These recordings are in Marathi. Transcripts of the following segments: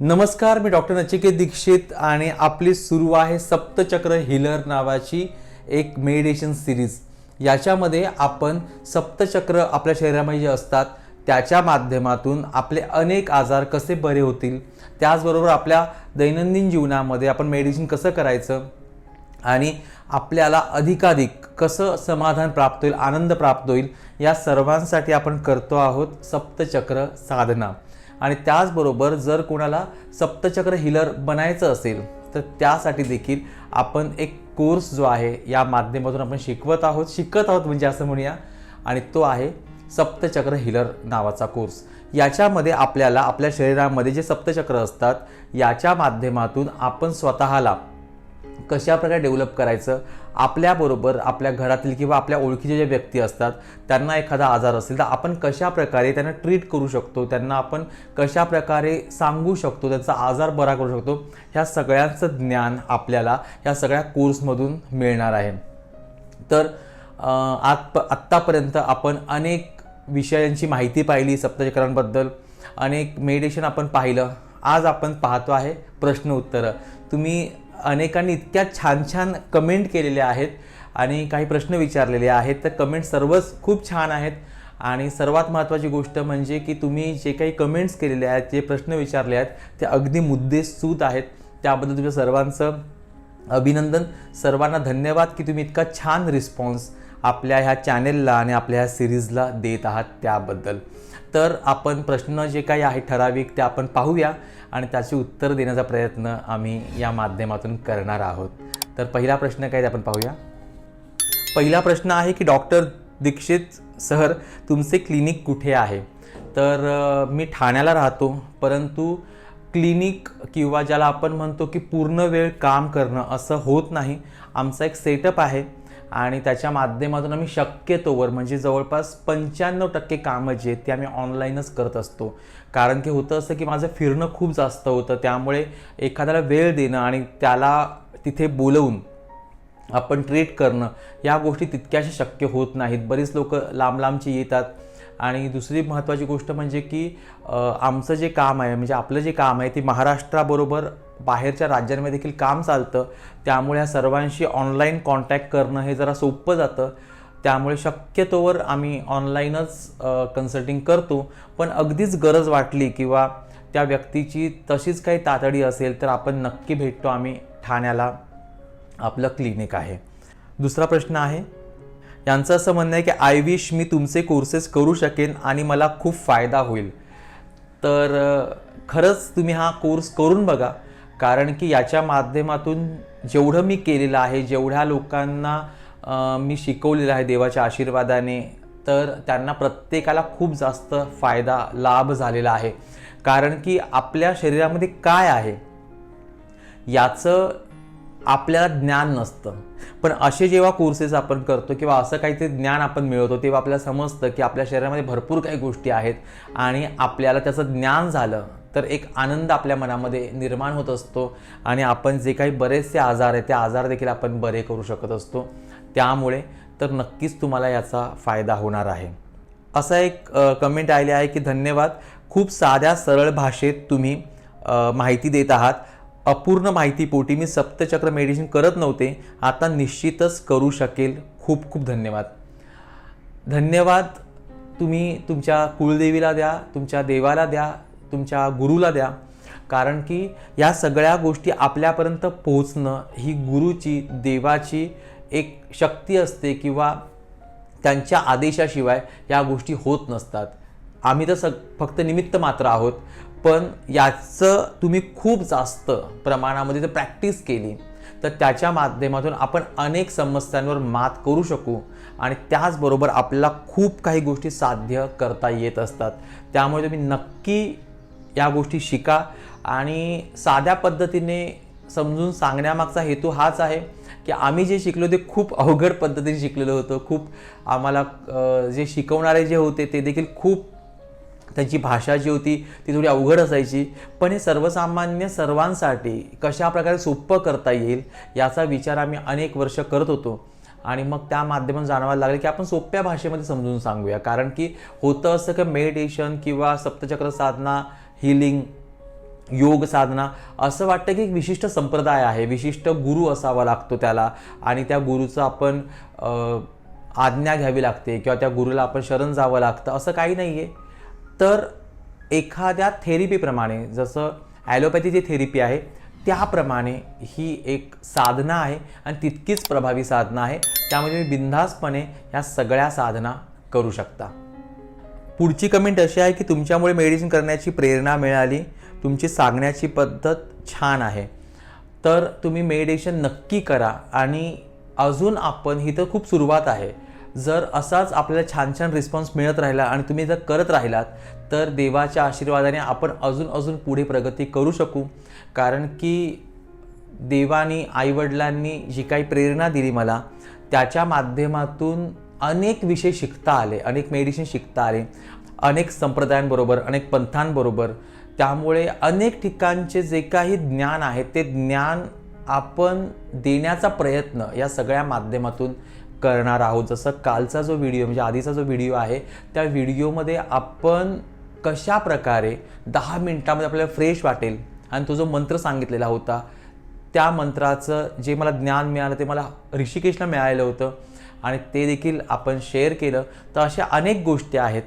नमस्कार मी डॉक्टर नचिकेत दीक्षित आणि आपली सुरू आहे सप्तचक्र हिलर नावाची एक मेडिटेशन सिरीज याच्यामध्ये आपण सप्तचक्र आपल्या शरीरामध्ये जे असतात त्याच्या माध्यमातून आपले अनेक आजार कसे बरे होतील त्याचबरोबर आपल्या दैनंदिन जीवनामध्ये आपण मेडिटेशन कसं करायचं आणि आपल्याला अधिकाधिक कसं समाधान प्राप्त होईल आनंद प्राप्त होईल या सर्वांसाठी आपण करतो आहोत सप्तचक्र साधना. आणि त्याचबरोबर जर कोणाला सप्तचक्र हिलर बनायचं असेल तर त्यासाठी देखील आपण एक कोर्स जो आहे या माध्यमातून आपण शिकवत आहोत. शिकत आहोत म्हणजे असं म्हणूया. आणि तो आहे सप्तचक्र हिलर नावाचा कोर्स याच्यामध्ये आपल्याला आपल्या शरीरामध्ये जे सप्तचक्र असतात याच्या माध्यमातून आपण स्वतःला कशा प्रकारे डेव्हलप करायचं आपल्याबरोबर आपल्या घरातील किंवा आपल्या ओळखीचे जे व्यक्ती असतात त्यांना एखादा आजार असेल तर आपण कशा प्रकारे त्यांना ट्रीट करू शकतो त्यांना आपण कशा प्रकारे सांगू शकतो त्यांचा आजार बरा करू शकतो ह्या सगळ्यांचं ज्ञान आपल्याला ह्या सगळ्या कोर्समधून मिळणार आहे. तर अं, आत आत्तापर्यंत आपण अनेक विषयांची माहिती पाहिली सप्तचक्रांबद्दल अनेक मेडिटेशन आपण पाहिलं. आज आपण पाहतो आहे प्रश्न उत्तरं तुम्ही अनेकांनी इतक्या छान छान कमेंट केलेल्या आहेत आणि काही प्रश्न विचारलेले आहेत. तर कमेंट सर्वच खूप छान आहेत. आणि सर्वात महत्त्वाची गोष्ट म्हणजे की तुम्ही जे काही कमेंट्स केलेले आहेत जे प्रश्न विचारले आहेत ते अगदी मुद्देसूद आहेत. त्याबद्दल तुमच्या सर्वांचं अभिनंदन. सर्वांना धन्यवाद की तुम्ही इतका छान रिस्पॉन्स आपल्या ह्या चॅनेलला आणि आपल्या ह्या सिरीजला देत आहात त्याबद्दल. तर आपण प्रश्न जे काही आहे ठराविक ते आपण पाहूया आणि त्याची उत्तर देण्याचा प्रयत्न आम्ही या माध्यमातून करणार आहोत. तर पहिला प्रश्न काय ते आपण पाहूया. पहिला प्रश्न आहे की डॉक्टर दीक्षित सर तुमचे क्लिनिक कुठे आहे? तर मी ठाण्याला राहतो परंतु क्लिनिक किंवा ज्याला आपण म्हणतो की पूर्ण वेळ काम करणं असं होत नाही. आमचा एक सेटअप आहे. आणि त्याच्या माध्यमातून आम्ही शक्यतोवर म्हणजे जवळपास पंच्याण्णव टक्के कामं जे आहेत ते आम्ही ऑनलाईनच करत असतो. कारण की होतं असं की माझं फिरणं खूप जास्त होतं त्यामुळे एखाद्याला वेळ देणं आणि त्याला तिथे बोलवून आपण ट्रीट करणं या गोष्टी तितक्याशा शक्य होत नाहीत. बरीच लोक लांब लांबची येतात आणि दुसरी महत्त्वाची गोष्ट म्हणजे की आमचं जे काम आहे म्हणजे आपलं जे काम आहे ते महाराष्ट्राबरोबर बाहेरच्या राज्यांमध्ये देखील काम चालतं. त्यामुळे या सर्वांशी ऑनलाईन कॉन्टॅक्ट करणं हे जरा सोपं जातं. त्यामुळे शक्यतोवर आम्ही ऑनलाईनच कन्सल्टिंग करतो. पण अगदीच गरज वाटली किंवा त्या व्यक्तीची तशीच काही तातडी असेल तर आपण नक्की भेटतो आम्ही ठाण्याला. आपलं क्लिनिक आहे. दुसरा प्रश्न आहे यांचं असं म्हणणं आहे की आय विश मी तुमचे कोर्सेस करू शकेन आणि मला खूप फायदा होईल. तर खरंच तुम्ही हा कोर्स करून बघा कारण की याच्या माध्यमातून जेवढं मी केलेलं आहे जेवढ्या लोकांना मी शिकवलेलं आहे देवाच्या आशीर्वादाने तर त्यांना प्रत्येकाला खूप जास्त फायदा लाभ झालेला आहे. कारण की आपल्या शरीरामध्ये काय आहे? याचं आपल्याला ज्ञान नसतं. पण असे जेव्हा कोर्सेस आपण करतो किंवा असं काहीतरी ज्ञान आपण मिळवतो तेव्हा आपल्याला समजतं की आपल्या शरीरामध्ये भरपूर काही गोष्टी आहेत आणि आपल्याला त्याचं ज्ञान झालं तर एक आनंद आपल्या मनामध्ये निर्माण होत असतो आणि आपण जे काही बरेचसे आजार आहेत ते आजार देखील आपण बरे करू शकत असतो. त्यामुळे तर नक्कीच तुम्हाला याचा फायदा होणार आहे. असा एक कमेंट आले आहे की धन्यवाद. खूप साध्या सरळ भाषेत तुम्ही माहिती देत आहात. अपूर्ण माहितीपोटी मी सप्तचक्र मेडिटेशन करत नव्हते. आता निश्चितच करू शकेल. खूप खूप धन्यवाद. धन्यवाद. तुम्ही तुमच्या कुलदेवीला द्या तुमच्या देवाला द्या तुमच्या गुरुला द्या. कारण की या सगळ्या गोष्टी आपल्यापर्यंत पोहोचणं ही गुरुची देवाची एक शक्ती असते किंवा त्यांच्या आदेशाशिवाय या गोष्टी होत नसतात. आम्ही तर सग फक्त निमित्त मात्र आहोत. पण याचं तुम्ही खूप जास्त प्रमाणामध्ये जर प्रॅक्टिस केली. तर त्याच्या माध्यमातून आपण अनेक समस्यांवर मात करू शकू आणि त्याचबरोबर आपल्याला खूप काही गोष्टी साध्य करता येत असतात. त्यामुळे तुम्ही नक्की या गोष्टी शिका आणि साध्या पद्धतीने समजून सांगण्यामागचा हेतू हाच आहे की आम्ही जे शिकलो ते खूप अवघड पद्धतीने शिकलेलो होतो. खूप आम्हाला जे शिकवणारे जे होते ते देखील खूप त्यांची भाषा जी होती ती थोडी अवघड असायची. पण हे सर्वसामान्य सर्वांसाठी कशा प्रकारे सोपं करता येईल याचा विचार आम्ही अनेक वर्ष करत होतो. आणि मग त्या माध्यमातून जाणवायला लागले की आपण सोप्या भाषेमध्ये समजून सांगूया. कारण की होतं असं की मेडिटेशन किंवा सप्तचक्र साधना हिलिंग योग साधना असं वाटतं की एक विशिष्ट संप्रदाय आहे. विशिष्ट गुरु असावा लागतो त्याला आणि त्या गुरुचं आपण आज्ञा घ्यावी लागते किंवा त्या गुरुला आपण शरण जावं लागतं. असं काही नाही आहे तर एखाद्या थेरपीप्रमाणे जसं ॲलोपॅथीची थेरपी आहे त्याप्रमाणे ही एक साधना आहे आणि तितकीच प्रभावी साधना आहे त्यामध्ये तुम्ही बिनधास्तपणे ह्या सगळ्या साधना करू शकता. पुढची कमेंट अशी आहे की तुमच्यामुळे मेडिसिन करण्याची प्रेरणा मिळाली तुमची सांगण्याची पद्धत छान आहे. तर तुम्ही मेडिटेशन नक्की करा आणि अजून आपण ही तर खूप सुरुवात आहे जर असाच आपल्याला छान छान रिस्पॉन्स मिळत राहिला आणि तुम्ही जर करत राहिलात तर देवाच्या आशीर्वादाने आपण अजून अजून पुढे प्रगती करू शकू. कारण की देवानी आईवडिलांनी जी काही प्रेरणा दिली मला त्याच्या माध्यमातून अनेक विषय शिकता आले अनेक मेडिसिन शिकता आले अनेक संप्रदायांबरोबर अनेक पंथांबरोबर. त्यामुळे अनेक ठिकाणचे जे काही ज्ञान आहे ते ज्ञान आपण देण्याचा प्रयत्न या सगळ्या माध्यमातून करणार आहोत. जसं कालचा जो व्हिडिओ म्हणजे आधीचा जो व्हिडिओ आहे त्या व्हिडिओमध्ये आपण कशा प्रकारे दहा मिनटामध्ये आपल्याला फ्रेश वाटेल आणि तो जो मंत्र सांगितलेला होता त्या मंत्राचं जे मला ज्ञान मिळालं ते मला ऋषिकेशला मिळालेलं होतं आणि ते देखील आपण शेअर केलं. तर अशा अनेक गोष्टी आहेत.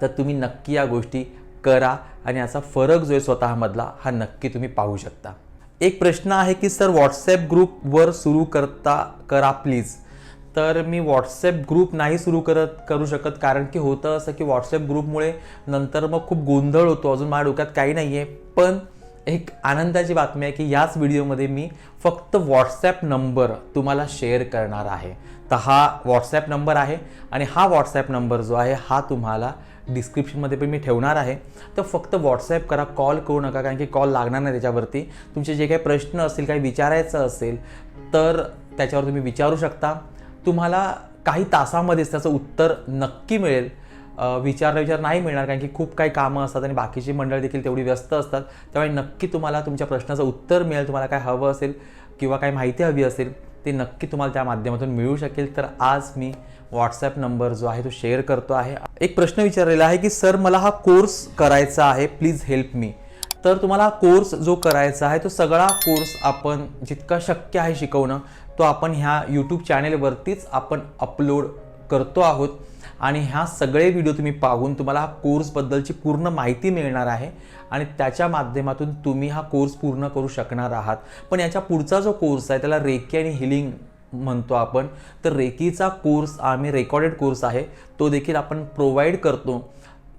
तर तुम्ही नक्की या गोष्टी करा आणि याचा फरक जो आहे स्वतःमधला हा नक्की तुम्ही पाहू शकता. एक प्रश्न आहे की सर व्हॉट्सॲप ग्रुपवर सुरू करता करा प्लीज तर मी व्हॉट्सॲप ग्रुप नाही सुरू करत करू शकत. कारण की होतं असं की व्हॉट्सॲप ग्रुपमुळे नंतर मग खूप गोंधळ होतो. अजून माझ्या डोक्यात काही नाही आहे पण एक आनंदाची बातमी आहे की याच व्हिडिओमध्ये मी फक्त व्हॉट्सॲप नंबर तुम्हाला शेअर करणार आहे. तर हा व्हॉट्सॲप नंबर आहे आणि हा व्हॉट्सॲप नंबर जो आहे हा तुम्हाला डिस्क्रिप्शनमध्ये पण मी ठेवणार आहे. तर फक्त व्हॉट्सॲप करा कॉल करू नका कारण की कॉल लागणार नाही त्याच्यावरती. तुमचे जे काही प्रश्न असतील काही विचारायचं असेल तर त्याच्यावर तुम्ही विचारू शकता. तुम्हाला काही तासामध्येच त्याचं उत्तर नक्की मिळेल. विचार विचार नाही मिळणार कारण की खूप काही कामं असतात आणि बाकीची मंडळ देखील तेवढी व्यस्त असतात. त्यामुळे नक्की तुम्हाला तुमच्या प्रश्नाचं उत्तर मिळेल तुम्हाला काय हवं असेल किंवा काही माहिती हवी असेल ते नक्की तुम्हाला त्या माध्यमातून मिळू शकेल. तर आज मी व्हॉट्सॲप नंबर जो आहे तो शेअर करतो आहे. एक प्रश्न विचारलेला आहे की सर मला हा कोर्स करायचा आहे प्लीज हेल्प मी. तर तुम्हाला कोर्स जो करायचा आहे तो सगळा कोर्स आपण जितका शक्य आहे शिकवणं तो आपण ह्या यूट्यूब चॅनेलवरतीच आपण अपलोड करतो आहोत. आणि ह्या सगळे व्हिडिओ तुम्ही पाहून तुम्हाला हा कोर्सबद्दलची पूर्ण माहिती मिळणार आहे. आणि त्याच्या माध्यमातून तुम्ही हा कोर्स पूर्ण करू शकणार आहात. पण याच्या पुढचा जो कोर्स आहे त्याला रेकी आणि हिलिंग म्हणतो आपण. तर रेकीचा कोर्स आम्ही रेकॉर्डेड कोर्स आहे. तो देखील आपण प्रोव्हाइड करतो.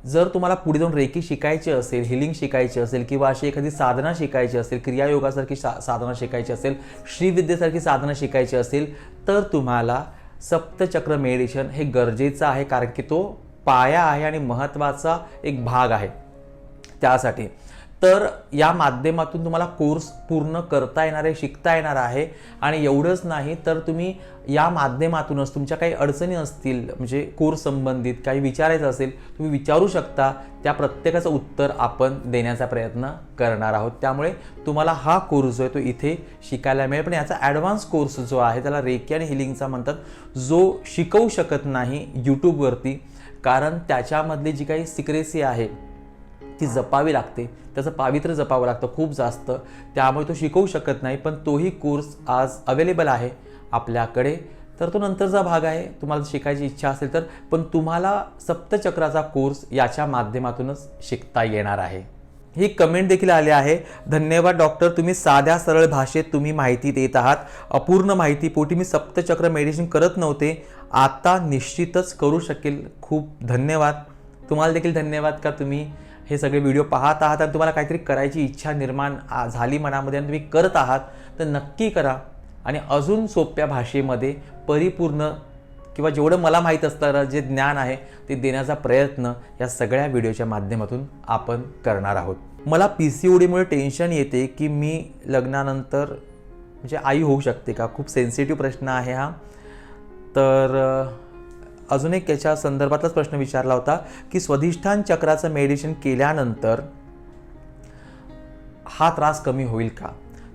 जर तुम्हाला पुढे जाऊन रेकी शिकायची असेल हिलिंग शिकायची असेल किंवा अशी एखादी साधना शिकायची असेल क्रियायोगासारखी सा साधना शिकायची असेल श्रीविद्येसारखी साधना शिकायची असेल तर तुम्हाला सप्तचक्र मेडिटेशन हे गरजेचं आहे कारण की तो पाया आहे आणि महत्त्वाचा एक भाग आहे. त्यासाठी तर या माध्यमातून तुम्हाला कोर्स पूर्ण करता येणार आहे शिकता येणार आहे. आणि एवढंच नाही तर तुम्ही या माध्यमातूनच तुमच्या काही अडचणी असतील म्हणजे कोर्स संबंधित काही विचारायचं असेल तुम्ही विचारू शकता. त्या प्रत्येकाचं उत्तर आपण देण्याचा प्रयत्न करणार आहोत. त्यामुळे तुम्हाला हा कोर्स जो आहे तो इथे शिकायला मिळेल. पण याचा ॲडव्हान्स कोर्स जो आहे त्याला रेकी आणि हिलिंगचा म्हणतात. जो शिकवू शकत नाही यूट्यूबवरती कारण त्याच्यामधली जी काही सिक्रेसी आहे ती जपावी लागते. त्याचं पावित्र्य जपावं लागतं खूप जास्त. त्यामुळे तो शिकवू शकत नाही पण तोही कोर्स आज अवेलेबल आहे आपल्याकडे. तर तो नंतरचा भाग आहे. तुम्हाला शिकायची इच्छा असेल तर पण तुम्हाला सप्तचक्राचा कोर्स याच्या माध्यमातूनच शिकता येणार आहे. ही कमेंट देखील आली आहे. धन्यवाद डॉक्टर तुम्ही साध्या सरळ भाषेत तुम्ही माहिती देत आहात. अपूर्ण माहिती पोटी मी सप्तचक्र मेडिसिन करत नव्हते. आता निश्चितच करू शकेल. खूप धन्यवाद. तुम्हाला देखील धन्यवाद का तुम्ही? हे सगळे व्हिडिओ पाहत आहात आणि तुम्हाला काहीतरी करायची इच्छा निर्माण झाली मनामध्ये आणि तुम्ही करत आहात तर नक्की करा. आणि अजून सोप्या भाषेमध्ये परिपूर्ण किंवा जेवढं मला माहीत असणारं जे ज्ञान आहे ते देण्याचा प्रयत्न या सगळ्या व्हिडिओच्या माध्यमातून आपण करणार आहोत. मला पी सी ओडीमुळे टेन्शन येते की मी लग्नानंतर म्हणजे आई होऊ शकते का? खूप सेन्सिटिव्ह प्रश्न आहे हा. तर अजून एक याच्या संदर्भातलाच प्रश्न विचारला होता की स्वधिष्ठान चक्राचं मेडिटेशन केल्यानंतर हा त्रास कमी होईल का?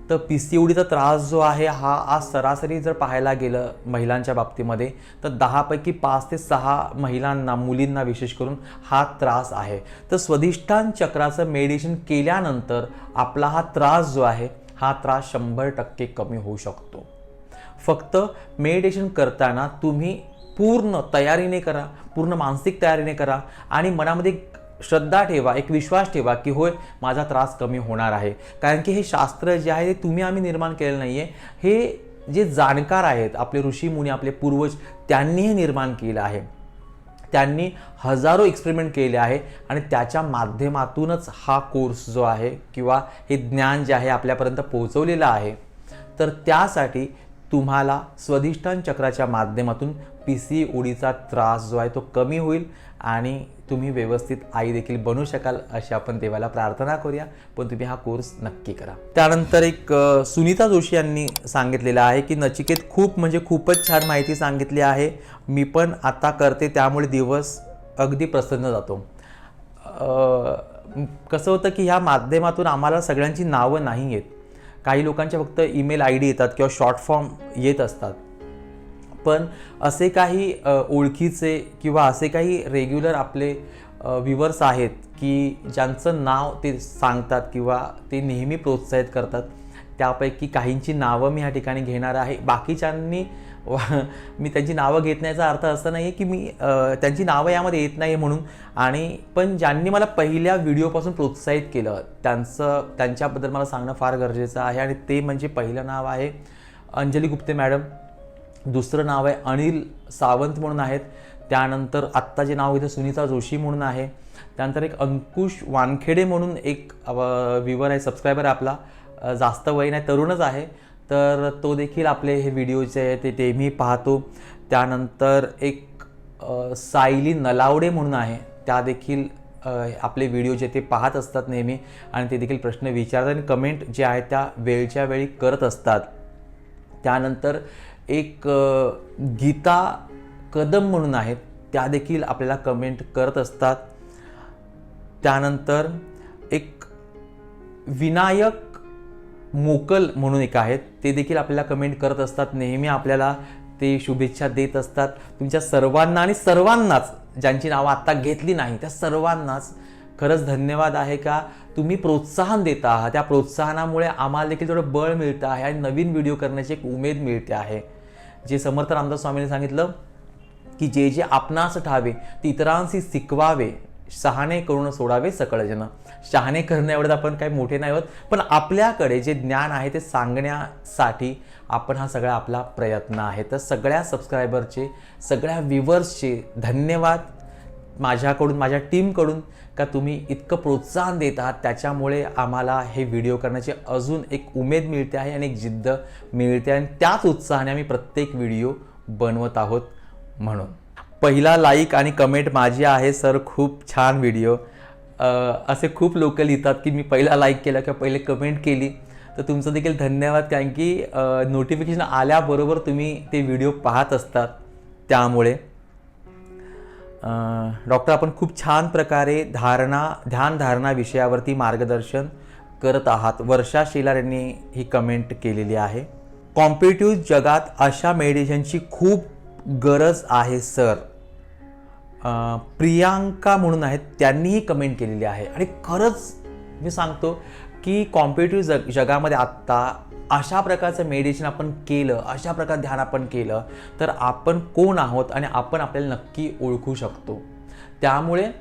तर पी सी ओडीचा त्रास जो आहे हा आज सरासरी जर पाहायला गेलं महिलांच्या बाबतीमध्ये तर दहापैकी पाच ते सहा महिलांना मुलींना विशेष करून हा त्रास आहे. तर स्वधिष्ठान चक्राचं मेडिटेशन केल्यानंतर आपला हा त्रास जो आहे हा त्रास शंभर टक्के कमी होऊ शकतो. फक्त मेडिटेशन करताना तुम्ही पूर्ण तयारीने करा पूर्ण मानसिक तयारीने करा आणि मनामध्ये श्रद्धा ठेवा एक विश्वास ठेवा की होय माझा त्रास कमी होणार आहे. कारण की हे शास्त्र जे आहे ते तुम्ही आम्ही निर्माण केलेलं नाही आहे हे जे जाणकार आहेत आपले ऋषीमुनी आपले पूर्वज त्यांनी हे निर्माण केलं आहे. त्यांनी हजारो एक्सपेरिमेंट केले आहे आणि त्याच्या माध्यमातूनच हा कोर्स जो आहे किंवा हे ज्ञान जे आहे आपल्यापर्यंत पोहोचवलेलं आहे. तर त्यासाठी तुम्हाला स्वधिष्ठान चक्राच्या माध्यमातून पी सी ओडीचा त्रास जो आहे तो कमी होईल आणि तुम्ही व्यवस्थित आई देखील बनू शकाल अशी आपण देवाला प्रार्थना करूया. पण तुम्ही हा कोर्स नक्की करा. त्यानंतर एक सुनीता जोशी यांनी सांगितलेलं आहे की नचिकेत खूप म्हणजे खूपच छान माहिती सांगितली आहे. मी पण आता करते त्यामुळे दिवस अगदी प्रसन्न जातो. कसं होतं की ह्या माध्यमातून आम्हाला सगळ्यांची नावं नाही येत. काही लोकांच्या फक्त ईमेल आय डी येतात किंवा शॉर्ट फॉर्म येत असतात. पण असे काही ओळखीचे किंवा असे काही रेग्युलर आपले व्ह्युअर्स आहेत की ज्यांचं नाव ते सांगतात किंवा ते नेहमी प्रोत्साहित करतात. त्यापैकी काहींची नावं मी ह्या ठिकाणी घेणार आहे. बाकीच्यांनी वा- मी त्यांची नावं घेतण्याचा अर्थ असं नाही आहे की मी त्यांची नावं यामध्ये येत नाही म्हणून. आणि पण ज्यांनी मला पहिल्या व्हिडिओपासून प्रोत्साहित केलं त्यांचं त्यांच्याबद्दल मला सांगणं फार गरजेचं आहे. आणि ते म्हणजे पहिलं नाव आहे अंजली गुप्ते मॅडम. दुसरं नाव आहे अनिल सावंत म्हणून आहेत. त्यानंतर आत्ता जे नाव इथं सुनीता जोशी म्हणून आहे. त्यानंतर एक अंकुश वानखेडे म्हणून एक व्ह्युअर आहे सबस्क्रायबर आहे आपला. जास्त वय नाही तरुणच आहे. तर तो देखील आपले हे व्हिडिओ जे आहे ते ते पाहतो. त्यानंतर एक सायली नलावडे म्हणून आहे. त्या देखील आपले व्हिडिओ जे ते पाहत असतात नेहमी. आणि ते देखील प्रश्न विचारतात आणि कमेंट जे आहे त्या वेळच्या वेळी करत असतात. त्यानंतर एक गीता कदम म्हणून आहेत. त्या देखील आपल्याला कमेंट करत असतात. त्यानंतर एक विनायक मोकल म्हणून एक आहेत. ते देखील आपल्याला कमेंट करत असतात. नेहमी आपल्याला ते शुभेच्छा देत असतात. तुमच्या सर्वांना आणि सर्वांनाच ज्यांची नावं आत्ता घेतली नाही त्या सर्वांनाच खरंच धन्यवाद आहे का? तुम्ही प्रोत्साहन देता आहात. त्या प्रोत्साहनामुळे आम्हाला देखील थोडं बळ मिळतं आहे आणि नवीन व्हिडिओ करण्याची एक उमेद मिळते आहे. जे समर्थ रामदास स्वामींनी सांगितलं की जे जे आपणास ठावे ते इतरांशी शिकवावे शहाणे करून सोडावे सकळजन. शहाणे करणं एवढं आपण काही मोठे नाही होत पण आपल्याकडे जे ज्ञान आहे ते सांगण्यासाठी आपण हा सगळा आपला प्रयत्न आहे. तर सगळ्या सबस्क्रायबरचे सगळ्या व्ह्युवर्सचे धन्यवाद. माझ्याकडून माझ्या टीमकडून का तुम्ही इतकं प्रोत्साहन देत आहात? त्याच्यामुळे आम्हाला हे व्हिडिओ करण्याची अजून एक उमेद मिळते आहे आणि एक जिद्द मिळते आणि त्याच उत्साहाने आम्ही प्रत्येक व्हिडिओ बनवत आहोत म्हणून. पहिला लाईक आणि कमेंट माझी आहे सर खूप छान व्हिडिओ. असे खूप लोक लिहितात की मी पहिला लाईक केला किंवा पहिले कमेंट केली. तर तुमचं देखील धन्यवाद कारण की नोटिफिकेशन आल्याबरोबर तुम्ही ते व्हिडिओ पाहत असतात त्यामुळे. डॉक्टर आपण खूप छान प्रकारे धारणा ध्यानधारणा विषयावरती मार्गदर्शन करत आहात. वर्षा शेलार यांनी ही कमेंट केलेली आहे. कॉम्पिटिव्ह जगात अशा मेडिटेशनची खूप गरज आहे सर प्रियांका म्हणून आहेत त्यांनीही कमेंट केलेली आहे. आणि खरंच मी सांगतो की कॉम्पिटिव्ह जग जगामध्ये आत्ता अशा प्रकारचं मेडिटेशन आपण केलं अशा प्रकार ध्यान आपण केलं तर आपण कोण आहोत आणि आपण आपल्याला नक्की ओळखू शकतो. त्यामुळे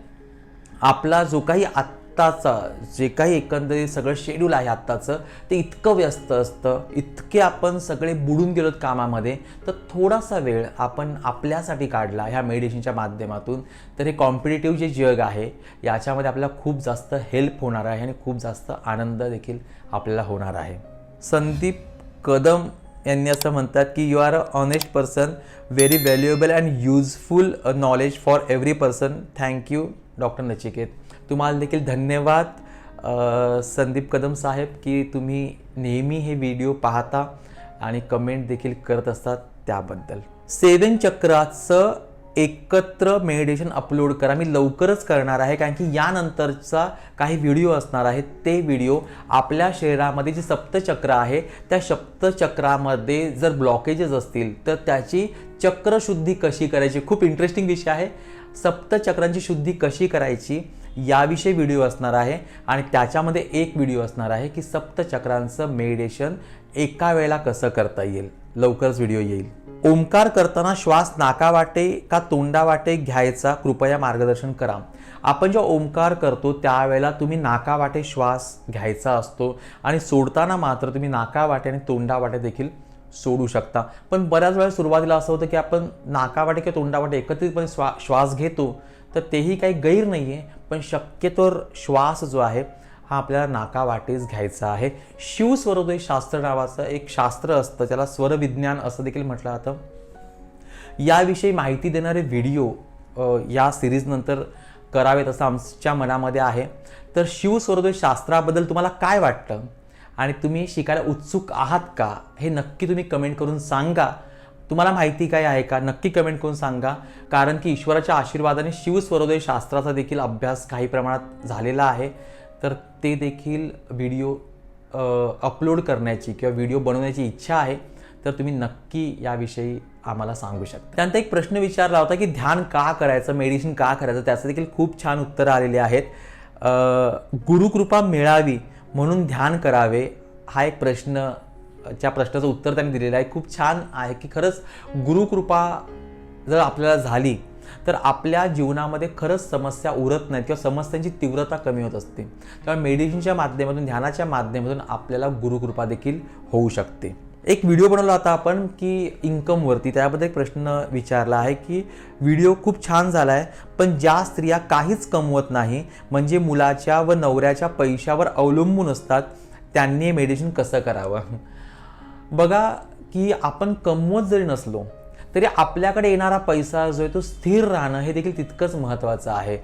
आपला जो काही आत्ताचा जे काही एकंदरीत सगळं शेड्यूल आहे आत्ताचं ते इतकं व्यस्त असतं इतके आपण सगळे बुडून गेलोत कामामध्ये तर थोडासा वेळ आपण आपल्यासाठी काढला ह्या मेडिटेशनच्या माध्यमातून. तर हे कॉम्पिटेटिव्ह जे जग आहे याच्यामध्ये आपल्याला खूप जास्त हेल्प होणार आहे आणि खूप जास्त आनंद देखील आपल्याला होणार आहे. संदीप कदम यांनी असं म्हणतात की you are a honest person very valuable and useful knowledge for every person thank you doctor Nachiket. तुम्हाला देखील धन्यवाद संदीप कदम साहेब की तुम्ही नेहमी हे व्हिडिओ पाहता आणि कमेंट देखील करत असतात त्याबद्दल. सेवन चक्राचं एकत्र मेडिटेशन अपलोड करा. मी लवकरच करणार आहे कारण की यानंतरचा काही व्हिडिओ असणार आहेत. ते व्हिडिओ आपल्या शरीरामध्ये जे सप्तचक्र आहे त्या सप्तचक्रामध्ये जर ब्लॉकेजेस असतील तर त्याची चक्रशुद्धी कशी करायची? खूप इंटरेस्टिंग विषय आहे. सप्तचक्रांची शुद्धी कशी करायची? याविषयी व्हिडिओ असणार आहे. आणि त्याच्यामध्ये एक व्हिडिओ असणार आहे की सप्तचक्रांचं मेडिटेशन एका वेळेला कसं करता येईल? लवकरच व्हिडिओ येईल. ओंकार करताना श्वास नाकावाटे का तोंडावाटे घ्यायचा कृपया मार्गदर्शन करा. आपण जेव्हा ओंकार करतो त्यावेळेला तुम्ही नाकावाटे श्वास घ्यायचा असतो आणि सोडताना मात्र तुम्ही नाकावाटे आणि तोंडावाटे देखील सोडू शकता. पण बऱ्याच वेळा सुरुवातीला असं होतं की आपण नाकावाटे किंवा तोंडावाटे एकत्रितपणे श्वा श्वास घेतो तर तेही काही गैर नाही आहे पण शक्यतोवर श्वास जो आहे हा आपल्याला नाकावाटीस घ्यायचा आहे. शिवस्वरोदय शास्त्र नावाचं एक शास्त्र असतं त्याला स्वरविज्ञान असं देखील म्हटलं जातं. याविषयी माहिती देणारे व्हिडिओ या सिरीजनंतर करावेत असं आमच्या मनामध्ये आहे. तर शिवस्वरोदय शास्त्राबद्दल तुम्हाला काय वाटतं? आणि तुम्ही शिकायला उत्सुक आहात का? हे नक्की तुम्ही कमेंट करून सांगा. तुम्हाला माहिती काय आहे का? नक्की कमेंट करून सांगा. कारण की ईश्वराच्या आशीर्वादाने शिवस्वरोदय शास्त्राचा देखील अभ्यास काही प्रमाणात झालेला आहे. तर ते देखील व्हिडिओ अपलोड करण्याची किंवा व्हिडिओ बनवण्याची इच्छा आहे तर तुम्ही नक्की याविषयी आम्हाला सांगू शकता. त्यानंतर एक प्रश्न विचारला होता की ध्यान का करायचं मेडिसिन का करायचं? त्याचं देखील खूप छान उत्तरं आलेली आहेत. गुरुकृपा मिळावी म्हणून ध्यान करावे हा एक प्रश्न च्या प्रश्नाचं उत्तर त्यांनी दिलेलं आहे. खूप छान आहे की खरंच गुरुकृपा जर आपल्याला झाली तर आपल्या जीवनामध्ये खरंच समस्या उरत नाहीत किंवा समस्यांची तीव्रता कमी होत असते. त्यामुळे मेडिटेशनच्या माध्यमातून ध्यानाच्या माध्यमातून आपल्याला गुरुकृपा देखील होऊ शकते. एक व्हिडिओ बनवला होता आपण की इन्कमवरती त्याबद्दल एक प्रश्न विचारला आहे की व्हिडिओ खूप छान झाला आहे पण ज्या स्त्रिया काहीच कमवत नाही म्हणजे मुलाच्या व नवऱ्याच्या पैशावर अवलंबून असतात त्यांनी मेडिटेशन कसं करावं? बघा की आपण कमवत जरी नसलो तरी आपल्याकडे येणारा पैसा जो आहे तो स्थिर राहणं हे देखील तितकंच महत्त्वाचं आहे.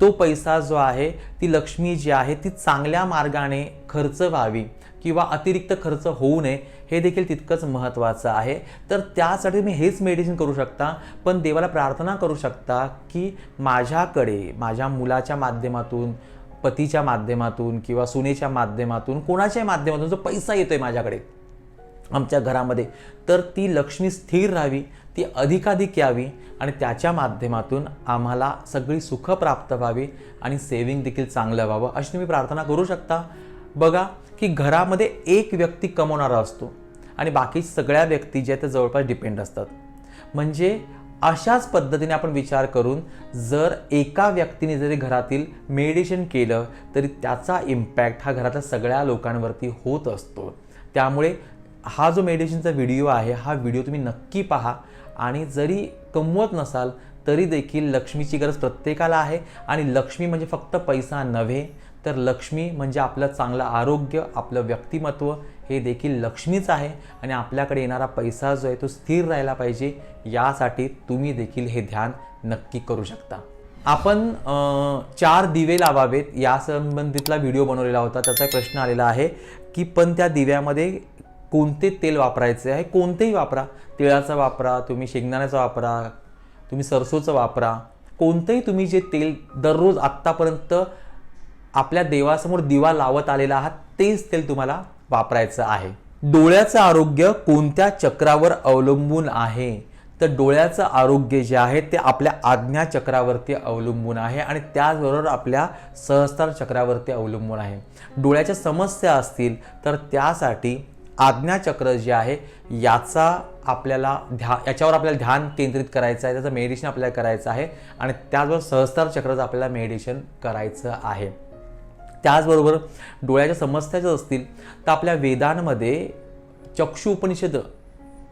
तो पैसा जो आहे ती लक्ष्मी जी आहे ती चांगल्या मार्गाने खर्च व्हावी किंवा अतिरिक्त खर्च होऊ नये हे देखील तितकंच महत्त्वाचं आहे. तर त्यासाठी तुम्ही हेच मेडिसिन करू शकता. पण देवाला प्रार्थना करू शकता की माझ्याकडे माझ्या मुलाच्या माध्यमातून पतीच्या माध्यमातून किंवा सुनेच्या माध्यमातून कोणाच्याही माध्यमातून जो पैसा येतो आहे माझ्याकडे आमच्या घरामध्ये. तर ती लक्ष्मी स्थिर राहावी ती अधिकाधिक यावी आणि त्याच्या माध्यमातून आम्हाला सगळी सुख प्राप्त व्हावी आणि सेविंग देखील चांगलं व्हावं अशी तुम्ही प्रार्थना करू शकता. बघा की घरामध्ये एक व्यक्ती कमवणारा असतो आणि बाकी सगळ्या व्यक्ती ज्या आहेत त्या जवळपास डिपेंड असतात. म्हणजे अशाच पद्धतीने आपण विचार करून जर एका व्यक्तीने जरी घरातील मेडिटेशन केलं तरी त्याचा इम्पॅक्ट हा घरातल्या सगळ्या लोकांवरती होत असतो. त्यामुळे हा जो मेडिटेशनचा व्हिडिओ आहे हा व्हिडिओ तुम्ही नक्की पहा. आणि जरी कमवत नसाल तरी देखील लक्ष्मीची गरज प्रत्येकाला आहे. आणि लक्ष्मी म्हणजे फक्त पैसा नव्हे तर लक्ष्मी म्हणजे आपलं चांगलं आरोग्य आपलं व्यक्तिमत्व हे देखील लक्ष्मीच आहे. आणि आपल्याकडे येणारा पैसा जो आहे तो स्थिर राहिला पाहिजे. यासाठी तुम्ही देखील हे ध्यान नक्की करू शकता. आपण चार दिवे लावावेत. या संबंधितला व्हिडिओ बनवलेला होता. त्याचा प्रश्न आलेला आहे की पण त्या दिव्यामध्ये कोणते तेल वापरायचे आहे कोणतेही वापरा. तिळाचा वापरा तुम्ही शेंगदाण्याचा वापरा तुम्ही सरसोचं वापरा. कोणतंही तुम्ही जे तेल दररोज आत्तापर्यंत आपल्या देवासमोर दिवा लावत आलेला आहात तेच तेल तुम्हाला वापरायचं आहे. डोळ्याचं आरोग्य कोणत्या चक्रावर अवलंबून आहे? तर डोळ्याचं आरोग्य जे आहे ते आपल्या आज्ञा चक्रावरती अवलंबून आहे आणि त्याचबरोबर आपल्या सहस्त्रार चक्रावरती अवलंबून आहे. डोळ्याच्या समस्या असतील तर त्यासाठी आज्ञाचक्र जे आहे याचा आपल्याला ध्या याच्यावर आपल्याला ध्यान केंद्रित करायचं आहे त्याचं मेडिटेशन आपल्याला करायचं आहे आणि त्याचबरोबर सहस्त्रार चक्राचं आपल्याला मेडिटेशन करायचं आहे. त्याचबरोबर डोळ्याच्या समस्या जर असतील तर आपल्या वेदांमध्ये चक्षु उपनिषद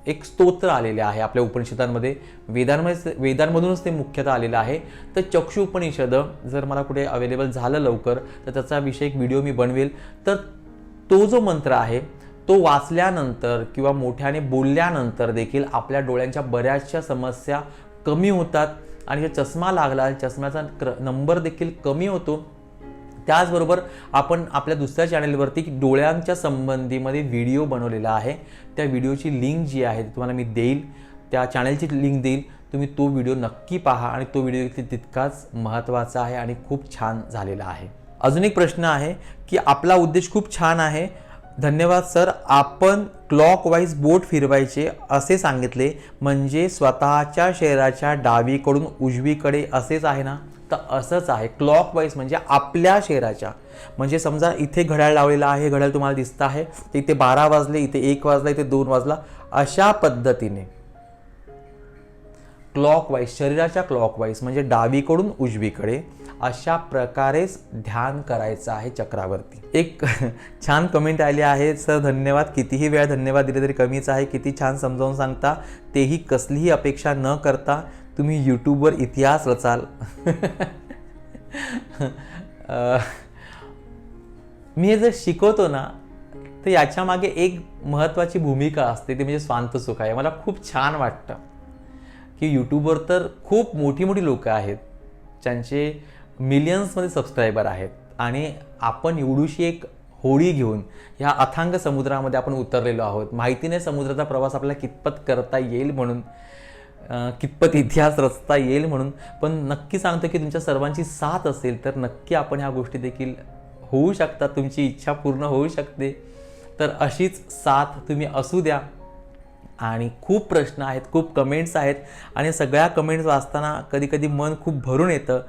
एक स्तोत्र आलेले आहे आपल्या उपनिषदांमध्ये. वेदांमध्ये वेदांमधूनच ते मुख्यतः आलेलं आहे. तर चक्षु उपनिषद जर मला कुठे अवेलेबल झालं लवकर तर त्याचा विषय एक व्हिडिओ मी बनवेल. तर तो जो मंत्र आहे तो वाचल्यानंतर किंवा मोठ्याने बोलल्यानंतर देखील आपल्या डोळ्यांच्या बऱ्याचशा समस्या कमी होतात. आणि जे चष्मा लागला चष्म्याचा क्र नंबर देखील कमी होतो. त्याचबरोबर आपण आपल्या दुसऱ्या चॅनलवरती डोळ्यांच्या संबंधीमध्ये व्हिडिओ बनवलेला आहे. त्या व्हिडिओची लिंक जी आहे ती तुम्हाला मी देईल. त्या चॅनलची लिंक देईल. तुम्ही तो व्हिडिओ नक्की पहा आणि तो व्हिडिओ तितकाच महत्त्वाचा आहे आणि खूप छान झालेला आहे. अजून एक प्रश्न आहे की आपला उद्देश खूप छान आहे. धन्यवाद सर. आपण क्लॉक वाईज बोट फिरवायचे असे सांगितले. म्हणजे स्वतःच्या शरीराच्या डावीकडून उजवीकडे असेच आहे ना? तर असंच आहे. क्लॉक वाईज म्हणजे आपल्या शहराच्या म्हणजे समजा इथे घड्याळ लावलेला आहे घड्याळ तुम्हाला दिसतं आहे. तर इथे बारा वाजले इथे एक वाजला इथे दोन वाजला. अशा पद्धतीने. क्लॉकवाईज शरीराच्या क्लॉकवाईज म्हणजे डावीकडून उजवीकडे. अशा प्रकारेच ध्यान करायचं आहे चक्रावरती. एक छान कमेंट आली आहे सर धन्यवाद. कितीही वेळा धन्यवाद दिले तरी कमीच आहे. किती छान समजावून सांगता. तेही कसलीही अपेक्षा न करता तुम्ही यूट्यूबवर इतिहास रचाल. मी हे जर शिकवतो ना तर याच्या मागे एक महत्त्वाची भूमिका असते. ती म्हणजे स्वांत सुख आहे. मला खूप छान वाटतं की यूट्यूबवर तर खूप मोठी मोठी लोकं आहेत ज्यांचे मिलियन्समध्ये सबस्क्रायबर आहेत. आणि आपण एवढीशी एक होडी घेऊन ह्या अथांग समुद्रामध्ये आपण उतरलेलो आहोत. माहिती नाही समुद्राचा प्रवास आपल्याला कितपत करता येईल म्हणून कितपत इतिहास रचता येईल म्हणून. पण नक्की सांगतो की तुमच्या सर्वांची साथ असेल तर नक्की आपण ह्या गोष्टी देखील होऊ शकतात. तुमची इच्छा पूर्ण होऊ शकते. तर अशीच साथ तुम्ही असू द्या. आणि खूप प्रश्न आहेत खूप कमेंट्स आहेत. आणि सगळ्या कमेंट्स वाचताना कधीकधी मन खूप भरून येतं.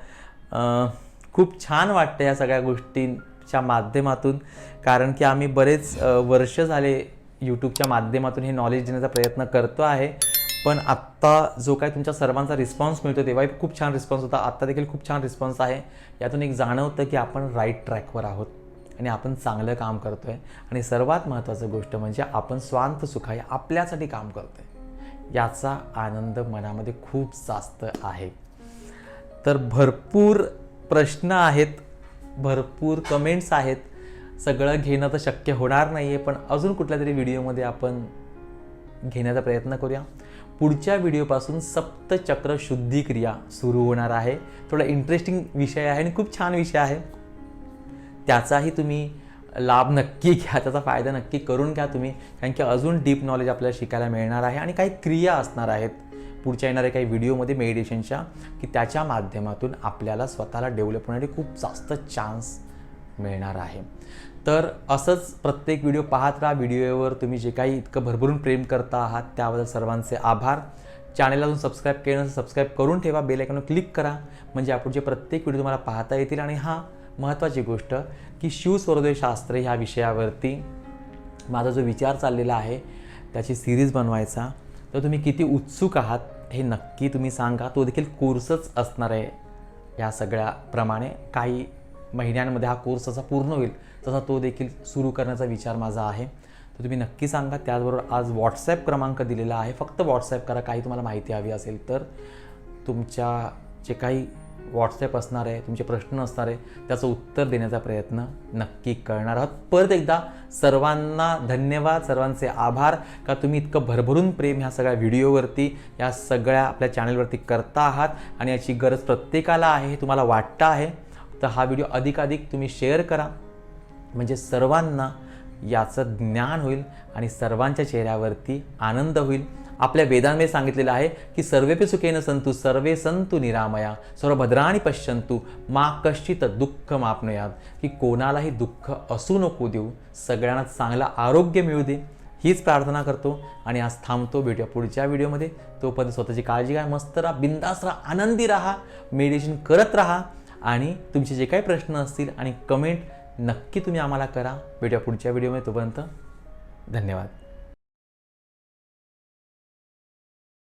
खूप छान वाटतं या सगळ्या गोष्टींच्या माध्यमातून कारण की आम्ही बरेच वर्ष झाले यूट्यूबच्या माध्यमातून हे नॉलेज देण्याचा प्रयत्न करतो आहे. पण आत्ता जो काय तुमच्या सर्वांचा रिस्पॉन्स मिळतो तेव्हाही खूप छान रिस्पॉन्स होता. आत्ता देखील खूप छान रिस्पॉन्स आहे. यातून एक जाणवतं की आपण राईट ट्रॅकवर आहोत आणि आपण चांगलं काम करतोय. आणि सर्वात महत्त्वाचं गोष्ट म्हणजे आपण स्वांत सुखाय आपल्यासाठी काम करतोय. याचा आनंद मनामध्ये खूप जास्त आहे. तर भरपूर प्रश्न आहेत भरपूर कमेंट्स आहेत. सगळं घेणं तर शक्य होणार नाही आहे पण अजून कुठल्या तरी व्हिडिओमध्ये आपण घेण्याचा प्रयत्न करूया. पुढच्या व्हिडिओपासून सप्तचक्र शुद्धिक्रिया सुरू होणार आहे. थोडा इंटरेस्टिंग विषय आहे आणि खूप छान विषय आहे. त्याचाही तुम्ही लाभ नक्की घ्या त्याचा फायदा नक्की करून घ्या तुम्ही कारण की अजून डीप नॉलेज आपल्याला शिकायला मिळणार आहे आणि काही क्रिया असणार आहेत. पुढच्या येणाऱ्या काही व्हिडिओमध्ये मेडिटेशनच्या की त्याच्या माध्यमातून आपल्याला स्वतःला डेव्हलप होण्यासाठी खूप जास्त चान्स मिळणार आहे. तर असंच प्रत्येक व्हिडिओ पाहत राहा. व्हिडिओवर तुम्ही जे काही इतकं भरभरून प्रेम करता आहात त्याबद्दल सर्वांचे आभार. चॅनलला अजून सबस्क्राईब केलं नसेल सबस्क्राईब करून ठेवा. बेल आयकॉनवर क्लिक करा. म्हणजे जे प्रत्येक व्हिडिओ तुम्हाला पाहता येतील. आणि हा महत्त्वाची गोष्ट की शिवस्वरदय शास्त्र ह्या विषयावरती माझा जो विचार चाललेला आहे त्याची सिरीज बनवायचा तर तुम्ही किती उत्सुक आहात हे नक्की तुम्ही सांगा. तो देखील कोर्सच असणार आहे. या सगळ्याप्रमाणे काही महिन्यांमध्ये हा कोर्स जसा पूर्ण होईल. तसा तो देखील सुरू करण्याचा विचार माझा आहे. तर तुम्ही नक्की सांगा. त्याचबरोबर आज व्हॉट्सॲप क्रमांक दिलेला आहे. फक्त व्हॉट्सॲप करा. काही तुम्हाला माहिती हवी असेल तर. तुमच्या जे काही व्हॉट्सॲप असणार आहे तुमचे प्रश्न असणार आहे त्याचं उत्तर देण्याचा प्रयत्न नक्की करणार आहोत. परत एकदा सर्वांना धन्यवाद सर्वांचे आभार. का तुम्ही इतकं भरभरून प्रेम ह्या सगळ्या व्हिडिओवरती या सगळ्या आपल्या चॅनलवरती करता आहात आणि याची गरज प्रत्येकाला आहे हे तुम्हाला वाटतं आहे तर हा व्हिडिओ अधिकाधिक तुम्ही शेअर करा. म्हणजे सर्वांना याचं ज्ञान होईल आणि सर्वांच्या चेहऱ्यावरती आनंद होईल. आपल्या वेदांमध्ये सांगितलेलं आहे की सर्वेपी सुखेन संतु सर्वे संतु निरामया सर्व भद्राणी पश्यंतु मा कश्चित दुःख मापनयात की कोणालाही दुःख असू नको देऊ सगळ्यांना चांगलं आरोग्य मिळू दे हीच प्रार्थना करतो. आणि आज थांबतो भेटूया पुढच्या व्हिडिओमध्ये. तोपर्यंत स्वतःची काळजी घ्या मस्त राहा बिंदास राहा आनंदी राहा मेडिटेशन करत राहा. आणि तुमचे जे काही प्रश्न असतील आणि कमेंट नक्की तुम्ही आम्हाला करा. भेटूया पुढच्या व्हिडिओमध्ये. तोपर्यंत धन्यवाद.